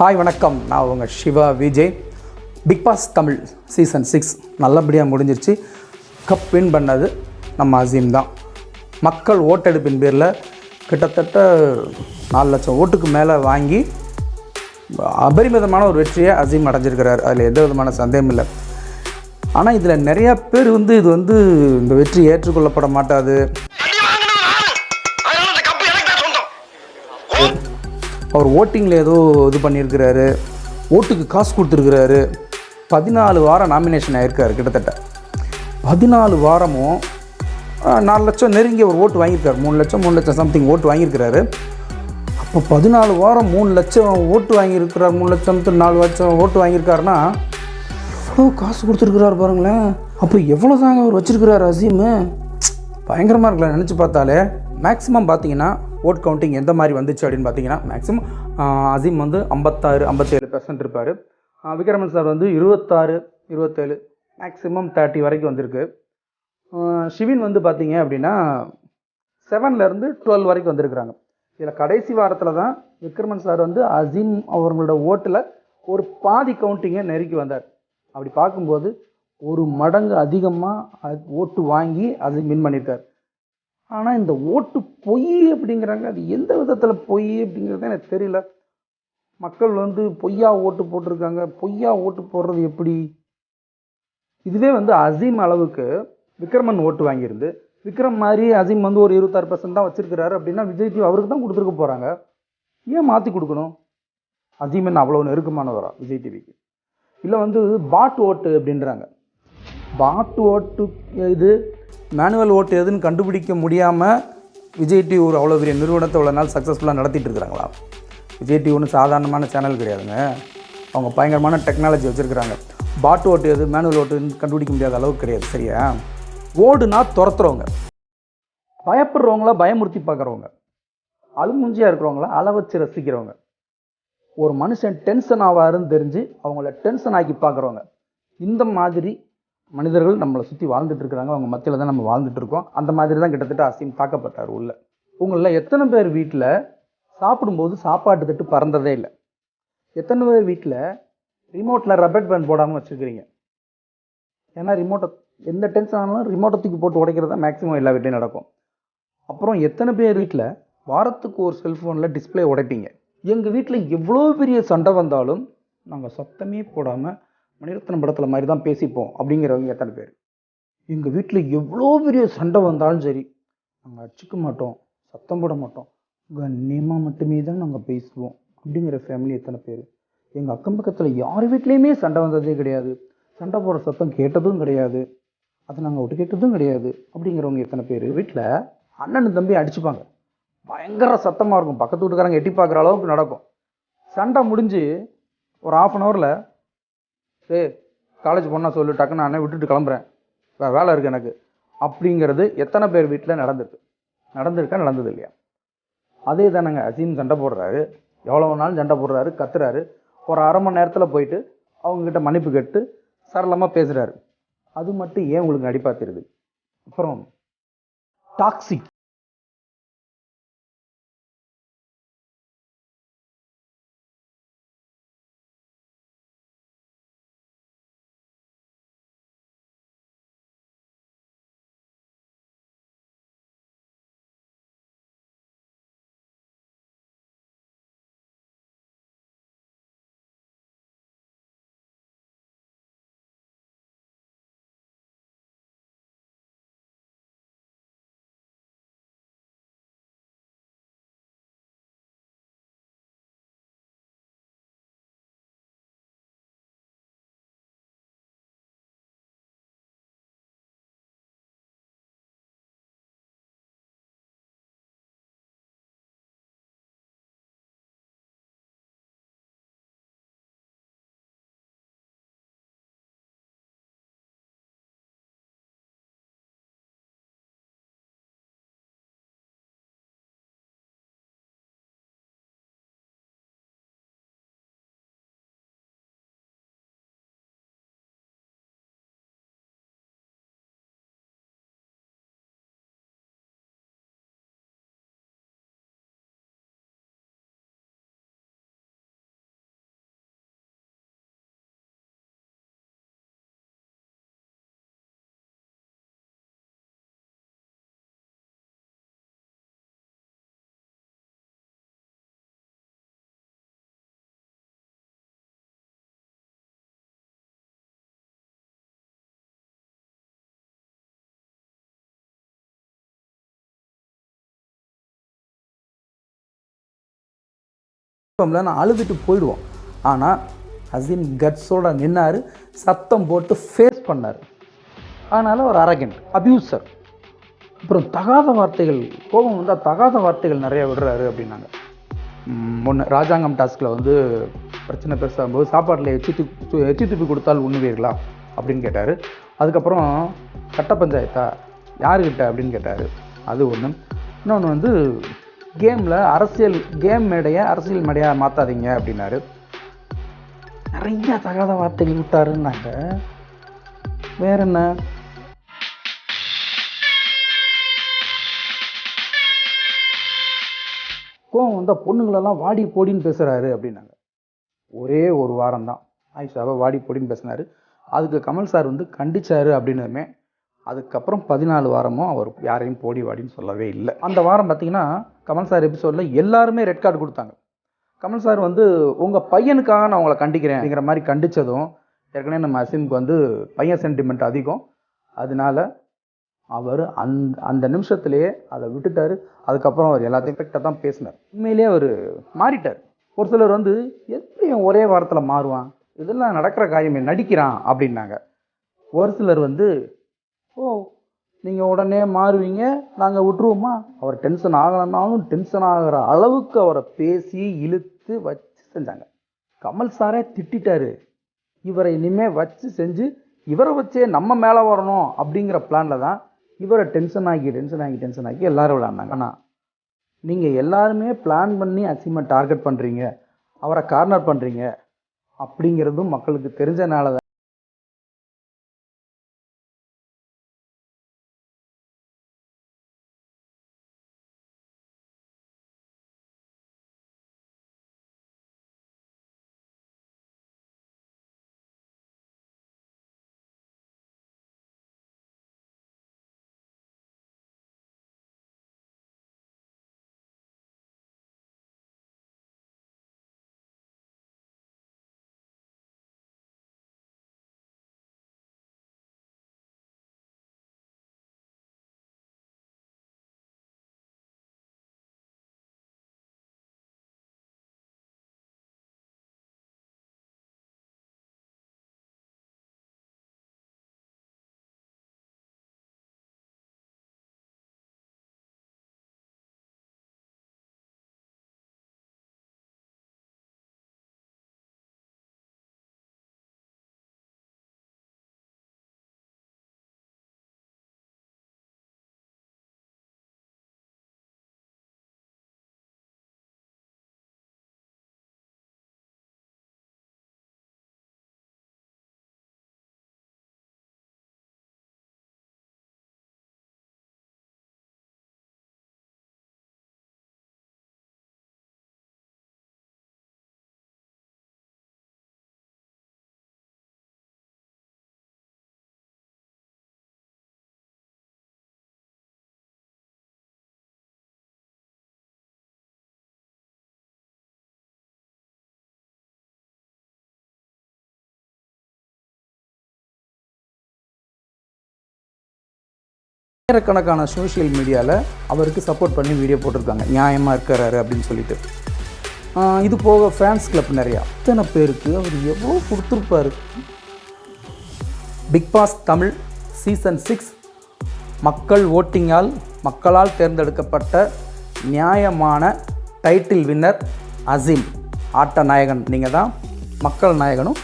Hi வணக்கம். நான் உங்கள் Siva Vijay. Bigg Boss Tamil season six நல்லபடியாக முடிஞ்சிருச்சு. கப் வின் பண்ணது நம்ம அசீம் தான். மக்கள் ஓட்டெடுப்பின் பேரில் கிட்டத்தட்ட நாலு லட்சம் ஓட்டுக்கு மேலே வாங்கி அபரிமிதமான ஒரு வெற்றியை அசீம் அடைஞ்சிருக்கிறார். அதில் எந்த விதமான சந்தேகம் இல்லை. ஆனால் இதில் நிறையா பேர் வந்து இது வந்து இந்த வெற்றி ஏற்றுக்கொள்ளப்பட மாட்டாது. அவர் ஓட்டிங்கில் ஏதோ இது பண்ணியிருக்கிறாரு. ஓட்டுக்கு காசு கொடுத்துருக்கிறாரு. பதினாலு வாரம் நாமினேஷன் ஆகியிருக்காரு கிட்டத்தட்ட. பதினாலு வாரமும் நாலு லட்சம் நெருங்கி ஒரு ஓட்டு வாங்கியிருக்காரு. மூணு லட்சம் மூணு லட்சம் சம்திங் ஓட்டு வாங்கியிருக்கிறாரு. அப்போ பதினாலு வாரம் மூணு லட்சம் ஓட்டு வாங்கியிருக்கிறார் மூணு லட்சம் நாலு லட்சம் ஓட்டு வாங்கியிருக்காருன்னா எவ்வளோ காசு கொடுத்துருக்குறாரு பாருங்களேன். அப்போ எவ்வளோ தாங்க அவர் வச்சிருக்கிறாரு அசீமு? பயங்கரமாக இருக்கலாம் நினச்சி பார்த்தாலே. மேக்ஸிமம் பார்த்தீங்கன்னா ஓட் கவுண்டிங் எந்த மாதிரி வந்துச்சு அப்படின்னு பார்த்தீங்கன்னா மேக்ஸிமம் அசீம் வந்து ஐம்பத்தாறு ஐம்பத்தேழு பெர்சன்ட் இருப்பார். விக்ரமன் சார் வந்து இருபத்தாறு இருபத்தேழு மேக்ஸிமம் தேர்ட்டி வரைக்கும் வந்திருக்கு. ஷிவின் வந்து பார்த்தீங்க அப்படின்னா செவன்லேருந்து டுவெல் வரைக்கும் வந்திருக்கிறாங்க. இதில் கடைசி வாரத்தில் தான் விக்ரமன் சார் வந்து அசீம் அவங்களோட ஓட்டில் ஒரு பாதி கவுண்டிங்கை நெருக்கி வந்தார். அப்படி பார்க்கும்போது ஒரு மடங்கு அதிகமாக ஓட்டு வாங்கி அசீம் வின் பண்ணியிருக்கார் ஆனால் இந்த ஓட்டு பொய் அப்படிங்கிறாங்க. அது எந்த விதத்தில் பொய் அப்படிங்கிறது எனக்கு தெரியல. மக்கள் வந்து பொய்யா ஓட்டு போட்டிருக்காங்க. பொய்யா ஓட்டு போடுறது எப்படி? இதுவே வந்து அசீம் அளவுக்கு விக்ரமன் ஓட்டு வாங்கியிருந்து விக்ரம் மாதிரி அசீம் வந்து ஒரு இருபத்தாறு பர்சன்ட் தான் வச்சிருக்கிறாரு அப்படின்னா விஜய் டிவி அவருக்கு தான் கொடுத்துருக்க போகிறாங்க ஏன் மாற்றி கொடுக்கணும்? அசீம் என்ன அவ்வளோ நெருக்கமானவரா விஜய் டிவிக்கு? இல்லை வந்து பாட் ஓட்டு அப்படின்றாங்க. பாட் ஓட்டு இது மேனுவல் ஓட்டு எதுன்னு கண்டுபிடிக்க முடியாமல் விஜய் டிவி ஒரு அவ்வளோ பெரிய நிறுவனத்தை இவ்வளோ நாள் சக்ஸஸ்ஃபுல்லாக நடத்திட்டு இருக்கிறாங்களா விஜய் டிவி ஒன்றும் சாதாரணமான சேனல் கிடையாதுங்க. அவங்க பயங்கரமான டெக்னாலஜி வச்சுருக்கிறாங்க. பாட்டு ஓட்டு எது மேனுவல் ஓட்டுன்னு கண்டுபிடிக்க முடியாத அளவுக்கு கிடையாது சரியா? ஓடுனா துரத்துறவங்க. பயப்படுறவங்கள பயமுறுத்தி பார்க்குறவங்க. அழுமுஞ்சியாக இருக்கிறவங்கள அளவச்சு ரசிக்கிறவங்க. ஒரு மனுஷன் டென்ஷன் ஆவாருன்னு தெரிஞ்சு அவங்கள டென்ஷன் ஆக்கி பார்க்குறவங்க. இந்த மாதிரி மனிதர்கள் நம்மளை சுற்றி வாழ்ந்துட்டு இருக்கிறாங்க. அவங்க மத்தியில் தான் நம்ம வாழ்ந்துட்டு இருக்கோம். அந்த மாதிரி தான் கிட்டத்தட்ட அசீம் தாக்கப்பட்டார் உள்ள. உங்களில் எத்தனை பேர் வீட்டில் சாப்பிடும்போது சாப்பாட்டு தட்டு பறந்ததே இல்லை. எத்தனை பேர் வீட்டில் ரிமோட்டில் ரப்பர் பேண்ட் போடாமல் வச்சுருக்கிறீங்க? ஏன்னா ரிமோட்டை எந்த டென்ஷன் ஆனாலும் ரிமோட்டை தூக்கி போட்டு உடைக்கிறது தான் மேக்ஸிமம் எல்லா வீட்லையும் நடக்கும். அப்புறம் எத்தனை பேர் வீட்டில் வாரத்துக்கு ஒரு செல்ஃபோனில் டிஸ்பிளே உடைப்பீங்க? எங்கள் வீட்டில் எவ்வளோ பெரிய சண்டை வந்தாலும் நாங்கள் சத்தமே போடாமல் மணிரத்னம் படத்தில் மாதிரி தான் பேசிப்போம் அப்படிங்கிறவங்க எத்தனை பேர்? எங்கள் வீட்டில் எவ்வளோ பெரிய சண்டை வந்தாலும் சரி நாங்கள் அடிச்சுக்க மாட்டோம் சத்தம் போட மாட்டோம். கண்ணியமாக மட்டுமே தான் நாங்கள் பேசுவோம் அப்படிங்கிற ஃபேமிலி எத்தனை பேர்? எங்கள் அக்கம் பக்கத்தில் யார் வீட்லேயுமே சண்டை வந்ததே கிடையாது. சண்டை போடுற சத்தம் கேட்டதும் கிடையாது. அதை நாங்கள் விட்டு கேட்டதும் கிடையாது அப்படிங்கிறவங்க எத்தனை பேர்? வீட்டில் அண்ணன் தம்பி அடிச்சுப்பாங்க. பயங்கர சத்தமாக இருக்கும். பக்கத்து வீட்டுக்காரங்க எட்டி பார்க்குற அளவுக்கு நடக்கும். சண்டை முடிஞ்சு ஒரு ஆஃப் அன் ஹவரில் ஏய் காலேஜ் போனால் சொல்லு டக்குன்னு அண்ணன் விட்டுட்டு கிளம்புறேன். வேலை இருக்குது எனக்கு. அப்படிங்கிறது எத்தனை பேர் வீட்டில் நடந்திருக்கு. நடந்திருக்கா நடந்தது இல்லையா? அதே தானேங்க அசீம் சண்டை போடுறாரு. எவ்வளோ நாளும் சண்டை போடுறாரு கத்துறாரு. ஒரு அரை மணி நேரத்தில் போயிட்டு அவங்கக்கிட்ட மன்னிப்பு கேட்டு சரளமாக பேசுகிறாரு அது மட்டும் ஏன் உங்களுக்கு அடிப்பாத்திருது அப்புறம் டாக்ஸிக் இப்போம்ல நான் அழுதுட்டு போயிடுவோம். ஆனால் அசீம் கட்ஸோட நின்னார் சத்தம் போட்டு ஃபேஸ் பண்ணார். அதனால் ஒரு அரகன் அப்யூசர் அப்புறம் தகாத வார்த்தைகள் கோபம் வந்தால் தகாத வார்த்தைகள் நிறைய விடுறாரு அப்படின்னாங்க. ஒன்று ராஜாங்கம் டாஸ்கில் வந்து பிரச்சனை பெருசாகும்போது சாப்பாட்டில் எச்சி துப்பி எச்சி துப்பி கொடுத்தால் உண்ணுவீர்களா? அப்படின்னு கேட்டார். அதுக்கப்புறம் கட்ட பஞ்சாயத்தா? யாருக்கிட்ட அப்படின்னு கேட்டார். அது ஒன்று இன்னொன்று வந்து கேமில் அரசியல் கேம் மேடையை அரசியல் மேடையாக மாற்றாதீங்க அப்படின்னாரு. நிறைய தகாத வார்த்தைகள் விட்டாருன்னாங்க. வேற என்ன கோவம் வந்தால் பொண்ணுங்களெல்லாம் வாடி போடின்னு பேசுகிறாரு அப்படின்னாங்க. ஒரே ஒரு வாரம் தான் ஆயிஷாவை வாடி போடின்னு பேசினார். அதுக்கு கமல் சார் வந்து கண்டிச்சாரு அப்படின்னதுமே அதுக்கப்புறம் பதினாலு வாரமும் அவர் யாரையும் போடி வாடின்னு சொல்லவே இல்லை. அந்த வாரம் பார்த்தீங்கன்னா கமல் சார் எபிசோடில் எல்லாருமே ரெட் கார்டு கொடுத்தாங்க. கமல் சார் வந்து உங்கள் பையனுக்காக நான் உங்களை கண்டிக்கிறேன். அப்படிங்கிற மாதிரி கண்டிச்சதும் ஏற்கனவே நம்ம அசீமுக்கு வந்து பையன் சென்டிமெண்ட் அதிகம். அதனால அவர் அந்த அந்த நிமிஷத்துலேயே அதை விட்டுட்டார். அதுக்கப்புறம் அவர் எல்லாத்தையும் எஃபெக்டாக தான் பேசினார். உண்மையிலேயே அவர் மாறிட்டார். ஒரு சிலர் வந்து எப்படி ஒரே வாரத்தில் மாறுவான்? இதெல்லாம் நடக்கிற காரியமே நடிக்கிறான். அப்படின்னாங்க. ஒரு சிலர் வந்து ஓ நீங்கள் உடனே மாறுவீங்க. நாங்கள் விட்டுருவோமா? அவர் டென்ஷன் ஆகலைன்னாலும் டென்ஷன் ஆகிற அளவுக்கு அவரை பேசி இழுத்து வச்சு செஞ்சாங்க. கமல் சாரே திட்டாரு இவரை இனிமேல் வச்சு செஞ்சு இவரை வச்சே நம்ம மேலே வரணும் அப்படிங்கிற பிளானில் தான் இவரை டென்ஷன் ஆகி டென்ஷன் ஆகி டென்ஷன் ஆகி எல்லோரும் விளாண்டாங்க ஆனால் நீங்கள் எல்லாருமே பிளான் பண்ணி அசீமை டார்கெட் பண்ணுறீங்க அவரை கார்னர் பண்ணுறீங்க அப்படிங்கிறதும் மக்களுக்கு தெரிஞ்சனால தான். ஆயிரக்கணக்கான சோஷியல் மீடியாவில் அவருக்கு சப்போர்ட் பண்ணி வீடியோ போட்டிருக்காங்க. நியாயமாக இருக்கிறாரு அப்படின்னு சொல்லிட்டு. இது போக ஃபேன்ஸ் கிளப் நிறையா. அத்தனை பேருக்கு அவர் எவ்வளோ கொடுத்துருப்பாரு. Bigg Boss Tamil season six மக்கள் ஓட்டிங்கால் மக்களால் தேர்ந்தெடுக்கப்பட்ட நியாயமான டைட்டில் வின்னர் அசீம். ஆட்ட நாயகன் நீங்கள் தான் மக்கள் நாயகனும்